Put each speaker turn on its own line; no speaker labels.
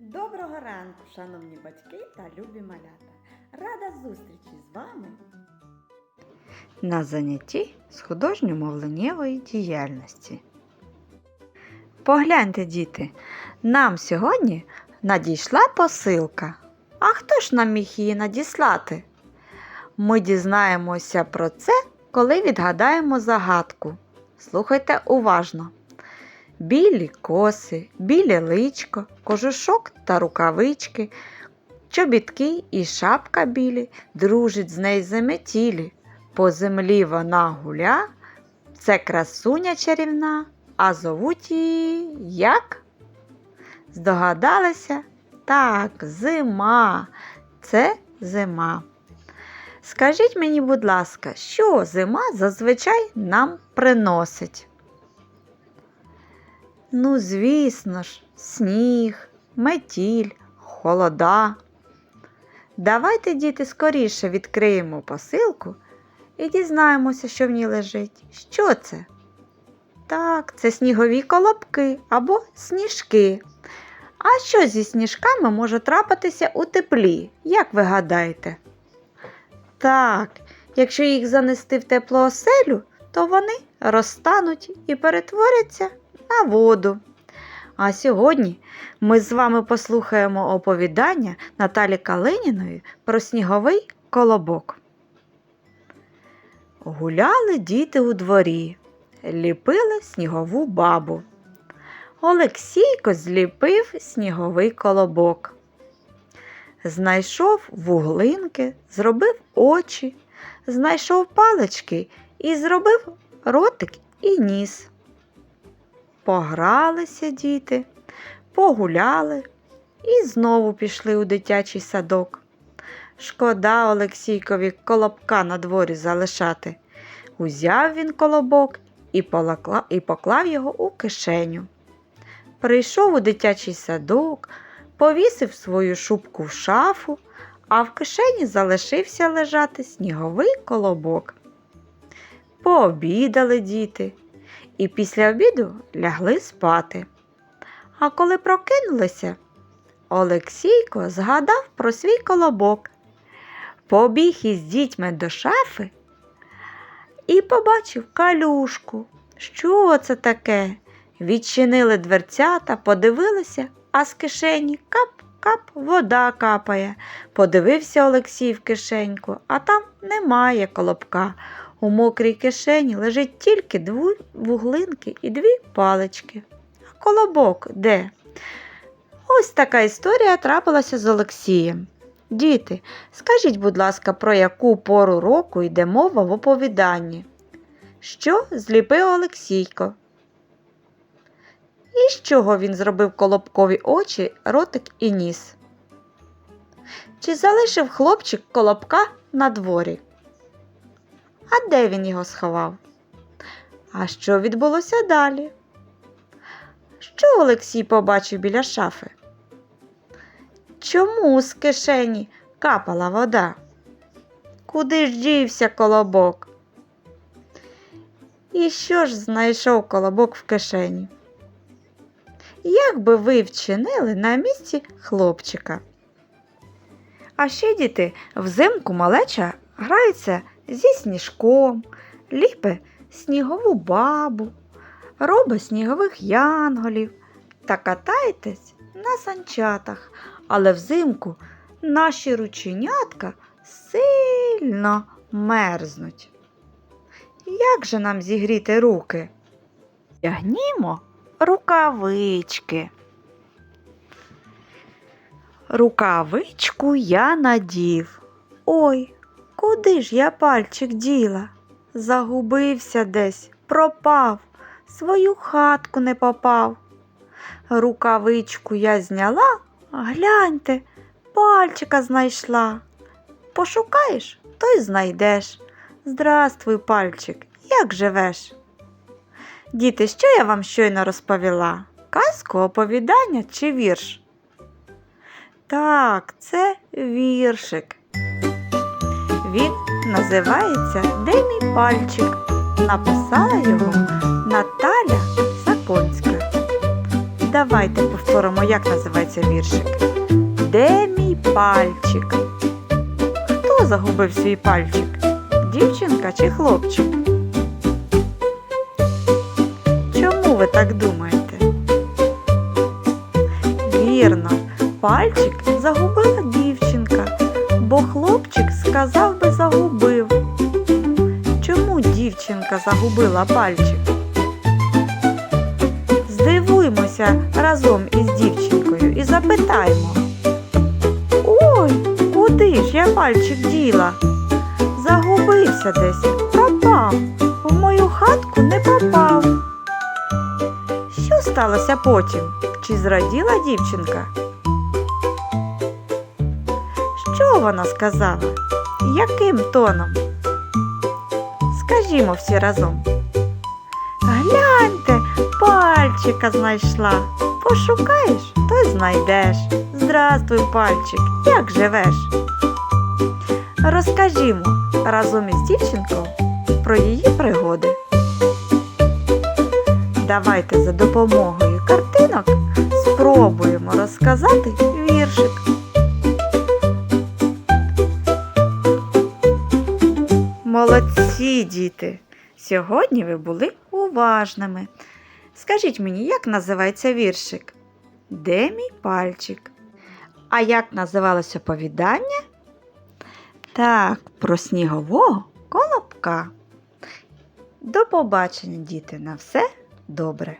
Доброго ранку, шановні батьки та любі малята. Рада зустрічі з вами на занятті з художньо-мовленнєвої діяльності. Погляньте, діти, нам сьогодні надійшла посилка. А хто ж нам міг її надіслати? Ми дізнаємося про це, коли відгадаємо загадку. Слухайте уважно. Білі коси, біле личко, кожушок та рукавички, чобітки і шапка білі, дружить з нею заметілі. По землі вона гуля, це красуня чарівна, а зовуть її як? Здогадалися? Так, зима. Це зима. Скажіть мені, будь ласка, що зима зазвичай нам приносить? Ну, звісно ж, сніг, метіль, холода. Давайте, діти, скоріше відкриємо посилку і дізнаємося, що в ній лежить. Що це? Так, це снігові колобки або сніжки. А що зі сніжками може трапитися у теплі, як ви гадаєте? Так, якщо їх занести в теплу оселю, то вони розтануть і перетворяться на воду. А сьогодні ми з вами послухаємо оповідання Наталі Калиніної про сніговий колобок. Гуляли діти у дворі, ліпили снігову бабу. Олексійко зліпив сніговий колобок. Знайшов вуглинки, зробив очі, знайшов палички і зробив ротик і ніс. Погралися діти, погуляли і знову пішли у дитячий садок. Шкода Олексійкові колобка на дворі залишати. Узяв він колобок і, поклав його у кишеню. Прийшов у дитячий садок, повісив свою шубку в шафу, а в кишені залишився лежати сніговий колобок. Пообідали діти і після обіду лягли спати. А коли прокинулися, Олексійко згадав про свій колобок, побіг із дітьми до шафи і побачив калюшку. Що це таке? Відчинили дверцята, подивилися, а з кишені кап-кап вода капає. Подивився Олексій в кишеньку, а там немає колобка. У мокрій кишені лежить тільки дві вуглинки і дві палички. А колобок де? Ось така історія трапилася з Олексієм. Діти, скажіть, будь ласка, про яку пору року йде мова в оповіданні? Що зліпив Олексійко? І з чого він зробив колобкові очі, ротик і ніс? Чи залишив хлопчик колобка на дворі? А де він його сховав? А що відбулося далі? Що Олексій побачив біля шафи? Чому з кишені капала вода? Куди ж дівся колобок? І що ж знайшов колобок в кишені? Як би ви вчинили на місці хлопчика? А ще діти взимку малеча грається зі сніжком, ліпе снігову бабу, робить снігових янголів та катаєтесь на санчатах, але взимку наші рученятка сильно мерзнуть. Як же нам зігріти руки? Тягнімо рукавички. Рукавичку я надів. Ой, куди ж я пальчик діла? Загубився десь, пропав, свою хатку не попав. Рукавичку я зняла, гляньте, пальчика знайшла. Пошукаєш, то й знайдеш. Здравствуй, пальчик, як живеш? Діти, що я вам щойно розповіла? Казку, оповідання чи вірш? Так, це віршик. Називається Де мій пальчик? Написала його Наталя Саконська. Давайте повторимо, як називається віршик. Де мій пальчик? Хто загубив свій пальчик? Дівчинка чи хлопчик? Чому ви так думаєте? Вірно, пальчик загубила дівчинка, бо хлопчик сказав би загубив. Чому дівчинка загубила пальчик? Здивуймося разом із дівчинкою і запитаємо. Ой, куди ж я пальчик діла? Загубився десь, пропав, в мою хатку не попав. Що сталося потім? Чи зраділа дівчинка? Вона сказала? Яким тоном? Скажімо всі разом. Гляньте, пальчика знайшла. Пошукаєш, то й знайдеш. Здрастуй, пальчик, як живеш? Розкажімо разом із дівчинкою про її пригоди. Давайте за допомогою картинок спробуємо розказати віршик. Молодці, діти! Сьогодні ви були уважними. Скажіть мені, як називається віршик? Де мій пальчик? А як називалось оповідання? Так, про снігового колобка. До побачення, діти, на все добре.